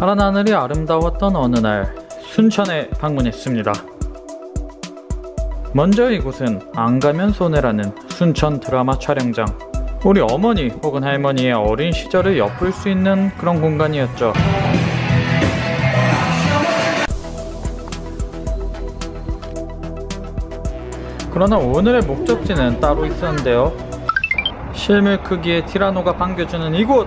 파란 하늘이 아름다웠던 어느 날 순천에 방문했습니다. 먼저 이곳은 안 가면 손해라는 순천 드라마 촬영장. 우리 어머니 혹은 할머니의 어린 시절을 엿볼 수 있는 그런 공간이었죠. 그러나 오늘의 목적지는 따로 있었는데요. 실물 크기의 티라노가 반겨주는 이곳!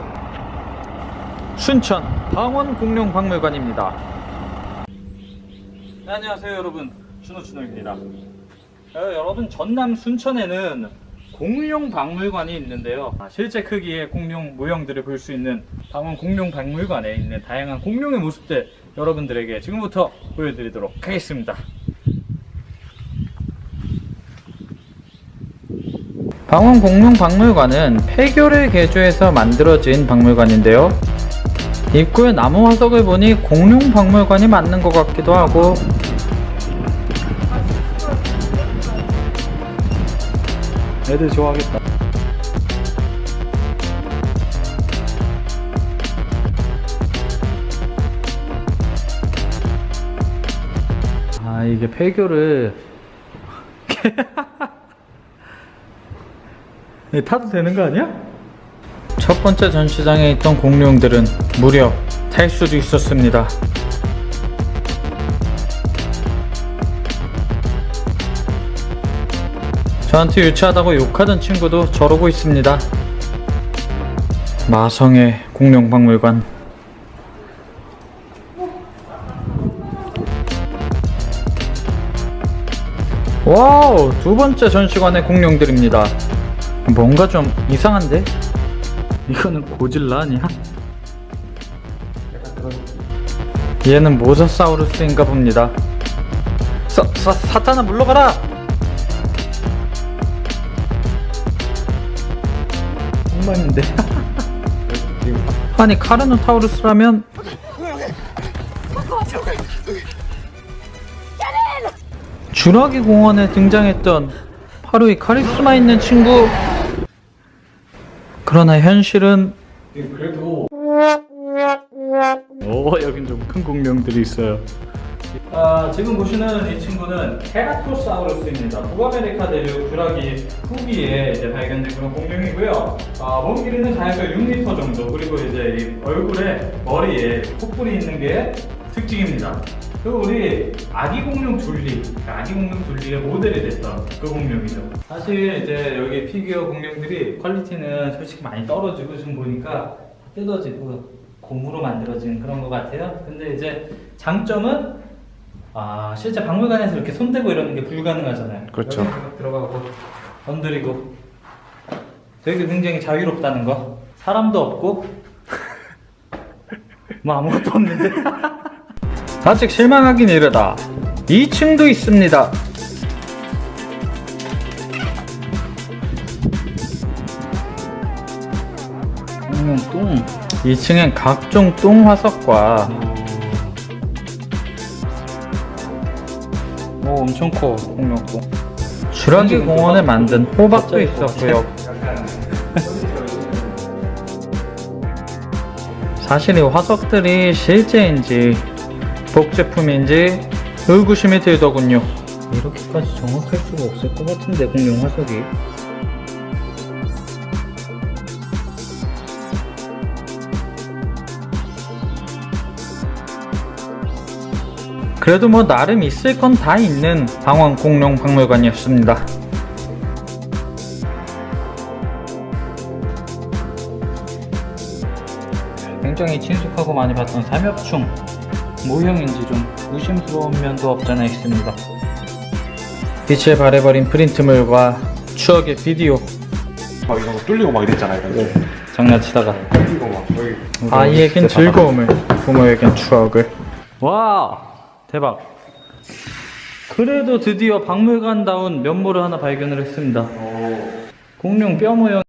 순천 방원공룡박물관입니다. 네, 안녕하세요 여러분 준호준호입니다. 어, 여러분 전남 순천에는 공룡박물관이 있는데요. 아, 실제 크기의 공룡 모형들을 볼 수 있는 방원 공룡박물관에 있는 다양한 공룡의 모습들 여러분들에게 지금부터 보여드리도록 하겠습니다. 방원 공룡박물관은 폐교를 개조해서 만들어진 박물관인데요. 입구에 나무 화석을 보니 공룡 박물관이 맞는 것 같기도 하고 애들 좋아하겠다 아 이게 폐교를 타도 되는 거 아니야? 첫 번째 전시장에 있던 공룡들은 무려 탈 수도 있었습니다. 저한테 유치하다고 욕하던 친구도 저러고 있습니다. 마성의 공룡박물관. 와우, 두 번째 전시관의 공룡들입니다. 뭔가 좀 이상한데? 이거는 고질라 아니야? 얘는 모사사우루스인가 봅니다. 사, 사, 사탄아 물러가라! 엉망인데. 아니 카르노타우루스라면 주라기 공원에 등장했던 바로 이 카리스마 있는 친구 그러나 현실은 그래도 오 여긴 좀 큰 공룡들이 있어요. 아, 지금 보시는 이 친구는 케라토사우루스입니다. 북아메리카 대륙 주라기 후기에 이제 발견된 그런 공룡이고요. 아, 몸 길이는 다약간 6m 정도. 그리고 이제 이 얼굴에 머리에 콧불이 있는 게 특징입니다 그리고 우리 아기 공룡 둘리 그러니까 아기 공룡 둘리의 모델이 됐던 그 공룡이죠 사실 이제 여기 피규어 공룡들이 퀄리티는 솔직히 많이 떨어지고 지금 보니까 뜯어지고 고무로 만들어진 그런 것 같아요. 근데 이제 장점은 아 실제 박물관에서 이렇게 손대고 이러는 게 불가능하잖아요. 그렇죠. 들어가고 건드리고 되게 굉장히 자유롭다는 거. 사람도 없고 뭐 아무것도 없는데. 아직 실망하긴 이르다. 2층도 있습니다. 공룡 똥. 2층엔 각종 똥 화석과 오 엄청 커 공룡 똥. 주라기 공원에 만든 호박도 있었고요. 사실 이 화석들이 실제인지 복제품인지 의구심이 들더군요. 이렇게까지 정확할 수가 없을 것 같은데 공룡 화석이. 그래도 뭐 나름 있을 건 다 있는 방원 공룡 박물관이었습니다. 굉장히 친숙하고 많이 봤던 삼엽충 모형인지 좀 의심스러운 면도 없잖아 있습니다. 빛에 발해버린 프린트물과 추억의 비디오. 막 이런 거 뚫리고 막 이랬잖아요. 거. 장난치다가. 뚫리고 막 여기 아이에겐 즐거움을 부모에겐 추억을. 와 대박. 그래도 드디어 박물관다운 면모를 하나 발견을 했습니다. 공룡 뼈 모형